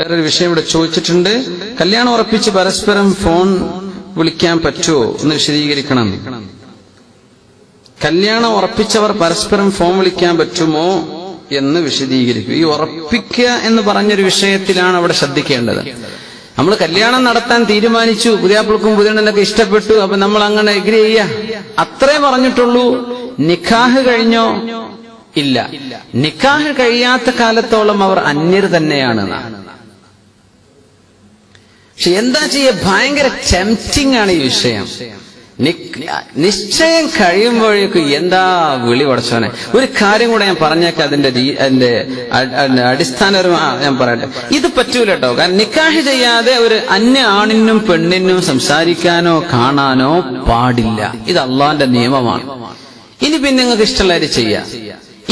വേറൊരു വിഷയം ഇവിടെ ചോദിച്ചിട്ടുണ്ട്. കല്യാണം ഉറപ്പിച്ച് പരസ്പരം ഫോൺ വിളിക്കാൻ പറ്റുമോ എന്ന് വിശദീകരിക്കണം. കല്യാണം ഉറപ്പിച്ചവർ പരസ്പരം ഫോൺ വിളിക്കാൻ പറ്റുമോ എന്ന് വിശദീകരിക്കും. ഈ ഉറപ്പിക്കുക എന്ന് പറഞ്ഞൊരു വിഷയത്തിലാണ് അവിടെ ശ്രദ്ധിക്കേണ്ടത്. നമ്മൾ കല്യാണം നടത്താൻ തീരുമാനിച്ചു. പുതിയാപ്പിൾക്കും പുതിയണ്ണനൊക്കെ ഇഷ്ടപ്പെട്ടു. അപ്പൊ നമ്മൾ അങ്ങനെ എഗ്രി ചെയ്യ. അത്രേ പറഞ്ഞിട്ടുള്ളൂ. നിഖാഹ് കഴിഞ്ഞോ? ഇല്ല. നിക്കാഹ് കഴിയാത്ത കാലത്തോളം അവർ അന്യർ തന്നെയാണ്. പക്ഷെ എന്താ ചെയ്യ? ഭയങ്കര ടെംപ്റ്റിംഗ് ആണ് ഈ വിഷയം. നിശ്ചയം കഴിയുമ്പോഴേക്കും എന്താ വിളി പടച്ചോനെ ഒരു കാര്യം കൂടെ ഞാൻ പറഞ്ഞേക്കാം അതിന്റെ അതിന്റെ അടിസ്ഥാനപരമായി ഞാൻ പറയട്ടെ. ഇത് പറ്റൂല കേട്ടോ കാരണം നിക്കാഹ് ചെയ്യാതെ ഒരു അന്യ ആണിനും പെണ്ണിനും സംസാരിക്കാനോ കാണാനോ പാടില്ല. ഇത് അള്ളാന്റെ നിയമമാണ്. ഇനി പിന്നെ നിങ്ങൾക്ക് ഇഷ്ടമുള്ളത് ചെയ്യാം.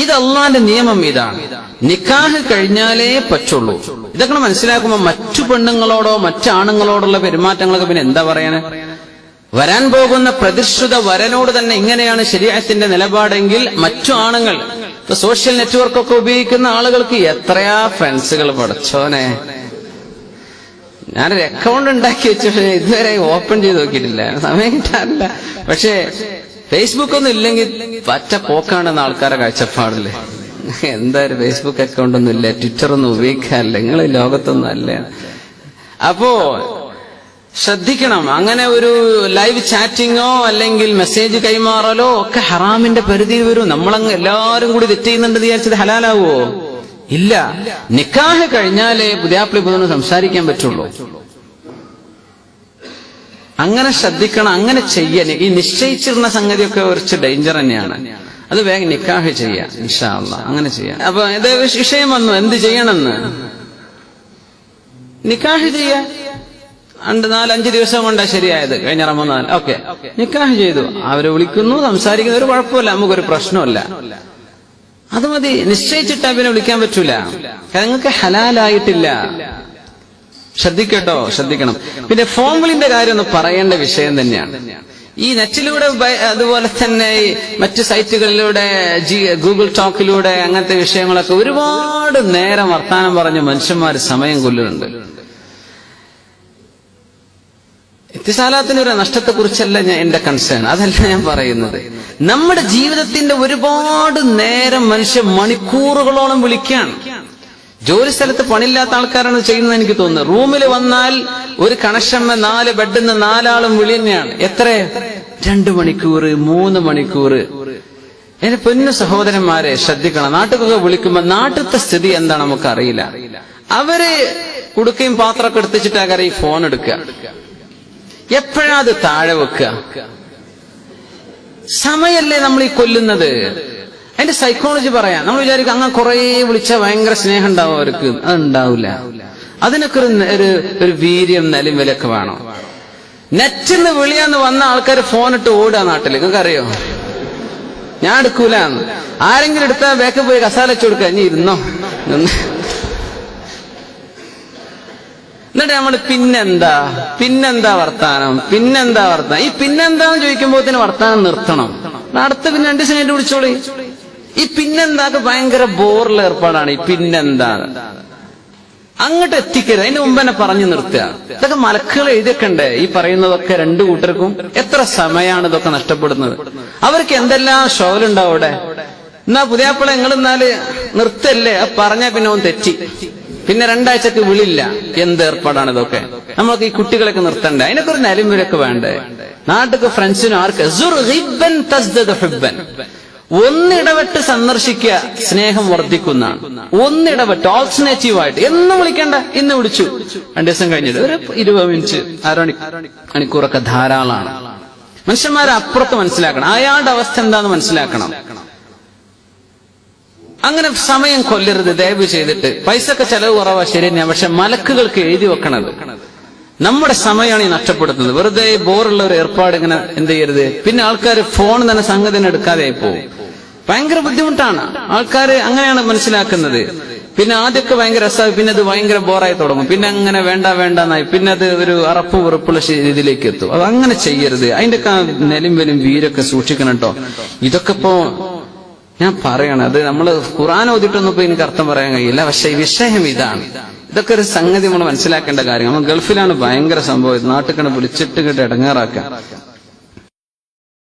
ഇത് അള്ളാന്റെ നിയമം ഇതാണ്. നിക്കാഹ് കഴിഞ്ഞാലേ പറ്റുള്ളൂ. ഇതൊക്കെ മനസ്സിലാക്കുമ്പോ മറ്റു പെണ്ണുങ്ങളോടോ മറ്റാണുങ്ങളോടുള്ള പെരുമാറ്റങ്ങളൊക്കെ പിന്നെ എന്താ പറയാന് വരാൻ പോകുന്ന പ്രതിഷ്ഠിത വരനോട് തന്നെ ഇങ്ങനെയാണ് ശരീരത്തിന്റെ നിലപാടെങ്കിൽ മറ്റു ആണുങ്ങൾ. ഇപ്പൊ സോഷ്യൽ നെറ്റ്വർക്കൊക്കെ ഉപയോഗിക്കുന്ന ആളുകൾക്ക് എത്രയാ ഫ്രണ്ട്സുകൾ പഠിച്ചോനെ? ഞാനൊരു അക്കൗണ്ട് ഉണ്ടാക്കി വെച്ചു ഇതുവരെ ഓപ്പൺ ചെയ്ത് നോക്കിയിട്ടില്ല. സമയം കിട്ടാറില്ല. പക്ഷേ ഫേസ്ബുക്ക് ഒന്നും ഇല്ലെങ്കിൽ പറ്റ പോക്കാണെന്ന് ആൾക്കാരെ കാഴ്ചപ്പാടില്ലേ എന്തായാലും ഫേസ്ബുക്ക് അക്കൗണ്ട് ഒന്നും ഇല്ല ട്വിറ്റർ ഒന്നും ഉപയോഗിക്കാറില്ല. നിങ്ങൾ ലോകത്തൊന്നും അല്ല. അപ്പോ ശ്രദ്ധിക്കണം. അങ്ങനെ ഒരു ലൈവ് ചാറ്റിങ്ങോ അല്ലെങ്കിൽ മെസ്സേജ് കൈമാറലോ ഒക്കെ ഹറാമിന്റെ പരിധി വരും. നമ്മളങ്ങ് എല്ലാവരും കൂടി തെറ്റ് ചെയ്യുന്നുണ്ട് വിചാരിച്ചത് ഹലാലാവോ? ഇല്ല. നിക്കാഹ് കഴിഞ്ഞാലേ പുതിയാപ്പിളി പുതിന് സംസാരിക്കാൻ പറ്റുള്ളൂ. അങ്ങനെ ശ്രദ്ധിക്കണം അങ്ങനെ ചെയ്യാൻ ഈ നിശ്ചയിച്ചിരുന്ന സംഗതിയൊക്കെ കുറച്ച് ഡേഞ്ചർ തന്നെയാണ്. അത് വേഗം നിക്കാഹ് ചെയ്യാം ഇൻഷാ അള്ളാ അങ്ങനെ ചെയ്യാം. അപ്പൊ ഇത് വിഷയം വന്നു എന്ത് ചെയ്യണമെന്ന്? നിക്കാഹ് ചെയ്യാ. രണ്ട് നാലഞ്ച് ദിവസം കൊണ്ടാ ശരിയായത് കഴിഞ്ഞ റമദാൻ. ഓക്കെ. നിക്കാഹ് ചെയ്തു. അവരെ വിളിക്കുന്നു സംസാരിക്കുന്നു. ഒരു കുഴപ്പമില്ല നമുക്കൊരു പ്രശ്നമല്ല. അത് മതി. നിശ്ചയിച്ചിട്ട് അവനെ വിളിക്കാൻ പറ്റൂല. നിങ്ങൾക്ക് ഹലാലായിട്ടില്ല. ശ്രദ്ധിക്കട്ടോ? ശ്രദ്ധിക്കണം പിന്നെ വിളിന്റെ കാര്യം ഒന്ന് പറയേണ്ട വിഷയം തന്നെയാണ്. ഈ നെറ്റിലൂടെ അതുപോലെ തന്നെ മറ്റു സൈറ്റുകളിലൂടെ ഗൂഗിൾ ടോക്കിലൂടെ അങ്ങനത്തെ വിഷയങ്ങളൊക്കെ ഒരുപാട് നേരം വർത്താനം പറഞ്ഞ് മനുഷ്യന്മാർ സമയം കൊല്ലുന്നുണ്ട്. എത്തിസാലാത്തിന് ഒരു നഷ്ടത്തെ കുറിച്ചല്ല ഞാൻ എന്റെ കൺസേൺ അതല്ല ഞാൻ പറയുന്നത്. നമ്മുടെ ജീവിതത്തിന്റെ ഒരുപാട് നേരം മനുഷ്യൻ മണിക്കൂറുകളോളം വിളിക്കാൻ ജോലി സ്ഥലത്ത് പണിയില്ലാത്ത ആൾക്കാരാണ് ചെയ്യുന്നത് എനിക്ക് തോന്നുന്നത് റൂമിൽ വന്നാൽ ഒരു കണക്ഷമ്മ നാല് ബെഡിൽ നിന്ന് നാലാളും വിളി തന്നെയാണ് എത്ര? രണ്ടു മണിക്കൂർ മൂന്ന് മണിക്കൂർ. എന്റെ പൊന്നു സഹോദരന്മാരെ ശ്രദ്ധിക്കണം. നാട്ടുകൊക്കെ വിളിക്കുമ്പോ നാട്ടിലത്തെ സ്ഥിതി എന്താണ് നമുക്ക് അറിയില്ല അവർ കുടുക്കയും പാത്രമൊക്കെ എടുത്തിച്ചിട്ടാകാരം ഈ ഫോൺ എടുക്കുക. എപ്പോഴാ അത് താഴെ വെക്കുക? സമയല്ലേ നമ്മൾ ഈ കൊല്ലുന്നത്? അതിന്റെ സൈക്കോളജി പറയാം. നമ്മൾ വിചാരിക്കും അങ്ങനെ കുറേ വിളിച്ചാൽ ഭയങ്കര സ്നേഹം ഉണ്ടാവും അവർക്ക്. അത് ഉണ്ടാവില്ല അതിനൊക്കെ ഒരു ഒരു വീര്യം നിലയും വേണോ വേണം. നെറ്റിന്ന് വിളിയാന്ന് വന്ന ആൾക്കാർ ഫോൺ ഇട്ട് ഓടുക നാട്ടിൽ നിങ്ങൾക്ക് അറിയോ ഞാൻ എടുക്കൂല. ആരെങ്കിലും എടുത്താൽ ബാക്ക് പോയി കസാല വെച്ച് കൊടുക്കുക. ഇനി ഇരുന്നോ? എന്നിട്ട് നമ്മൾ പിന്നെന്താ? പിന്നെന്താ വർത്താനം? പിന്നെന്താ വർത്താനം? ഈ പിന്നെന്താന്ന് ചോദിക്കുമ്പോത്തിന് വർത്താനം നിർത്തണം. അടുത്ത പിന്നെ രണ്ട് കഴിഞ്ഞിട്ട് വിളിച്ചോളി ഈ പിന്നെന്താക്ക് ഭയങ്കര ബോറിലെ ഏർപ്പാടാണ്. ഈ പിന്നെന്താ അങ്ങോട്ട് എത്തിക്കരുത്. അതിന് മുമ്പ് തന്നെ പറഞ്ഞു നിർത്തുക. ഇതൊക്കെ മലക്കുകൾ എഴുതിയൊക്കെ ഈ പറയുന്നതൊക്കെ രണ്ടു കൂട്ടർക്കും എത്ര സമയമാണ് ഇതൊക്കെ നഷ്ടപ്പെടുന്നത്. അവർക്ക് എന്തെല്ലാം ഷോലുണ്ടാവും അവിടെ? എന്നാ പുതിയാപ്പിള നിങ്ങൾ എന്നാൽ നിർത്തല്ലേ? അത് പറഞ്ഞാ പിന്നെ ഓൻ തെറ്റി. പിന്നെ രണ്ടാഴ്ചക്ക് വിളില്ല. എന്ത് ഏർപ്പാടാണ് ഇതൊക്കെ? നമ്മൾക്ക് ഈ കുട്ടികളൊക്കെ നിർത്തണ്ടേ? അതിനൊക്കെ ഒരു നരമ്പിലൊക്കെ വേണ്ടേ? നാട്ടിക്ക് ഫ്രണ്ട്സിനും ആർക്ക്? ഒന്നിടവിട്ട് സന്ദർശിക്കുക സ്നേഹം വർദ്ധിക്കുന്നതാണ്. ഒന്നിടവിട്ട് ഓൾട്ടർനേറ്റീവ് ആയിട്ട് എന്നും വിളിക്കണ്ട ഇന്ന് വിളിച്ചു. രണ്ടു ദിവസം കഴിഞ്ഞിട്ട് ഒരു ഇരുപത് മിനിറ്റ് അരമണി മണിക്കൂറൊക്കെ ധാരാളമാണ്. മനുഷ്യന്മാരെ അപ്പുറത്ത് മനസ്സിലാക്കണം. അയാളുടെ അവസ്ഥ എന്താന്ന് മനസ്സിലാക്കണം. അങ്ങനെ സമയം കൊല്ലരുത് ദയവ് ചെയ്തിട്ട്. പൈസക്ക് ചെലവ് കുറവാ ശരി തന്നെയാ പക്ഷെ മലക്കുകൾക്ക് എഴുതി വെക്കണത്. നമ്മുടെ സമയമാണ് ഈ നഷ്ടപ്പെടുത്തുന്നത്. വെറുതെ ബോറുള്ള ഒരു ഏർപ്പാട് ഇങ്ങനെ എന്ത് ചെയ്യരുത്? പിന്നെ ആൾക്കാർ ഫോൺ തന്നെ സംഗതി എടുക്കാതെ പോകും. ഭയങ്കര ബുദ്ധിമുട്ടാണ്. ആൾക്കാർ അങ്ങനെയാണ് മനസ്സിലാക്കുന്നത്. പിന്നെ ആദ്യമൊക്കെ ഭയങ്കര രസമായി പിന്നെ അത് ഭയങ്കര ബോറായി തുടങ്ങും. പിന്നെ അങ്ങനെ വേണ്ട വേണ്ട എന്നായി പിന്നെ അത് ഒരു അറപ്പ് ഉറപ്പുള്ള ഇതിലേക്ക് എത്തും. അത് അങ്ങനെ ചെയ്യരുത്. അതിന്റെ നിലം വരും വീരൊക്കെ സൂക്ഷിക്കണം കേട്ടോ ഇതൊക്കെ ഇപ്പോ ഞാൻ പറയണം അത് നമ്മൾ ഖുറാൻ ഓതിട്ടൊന്നും ഇപ്പൊ എനിക്ക് അർത്ഥം പറയാൻ കഴിയില്ല. പക്ഷെ വിഷയം ഇതാണ്. ഇതൊക്കെ ഒരു സംഗതി നമ്മൾ മനസ്സിലാക്കേണ്ട കാര്യം. നമ്മൾ ഗൾഫിലാണ് ഭയങ്കര സംഭവം. നാട്ടിൽ കണ്ട് വിളിച്ചിട്ട് കിട്ടി ഇടങ്ങാറാക്കുക.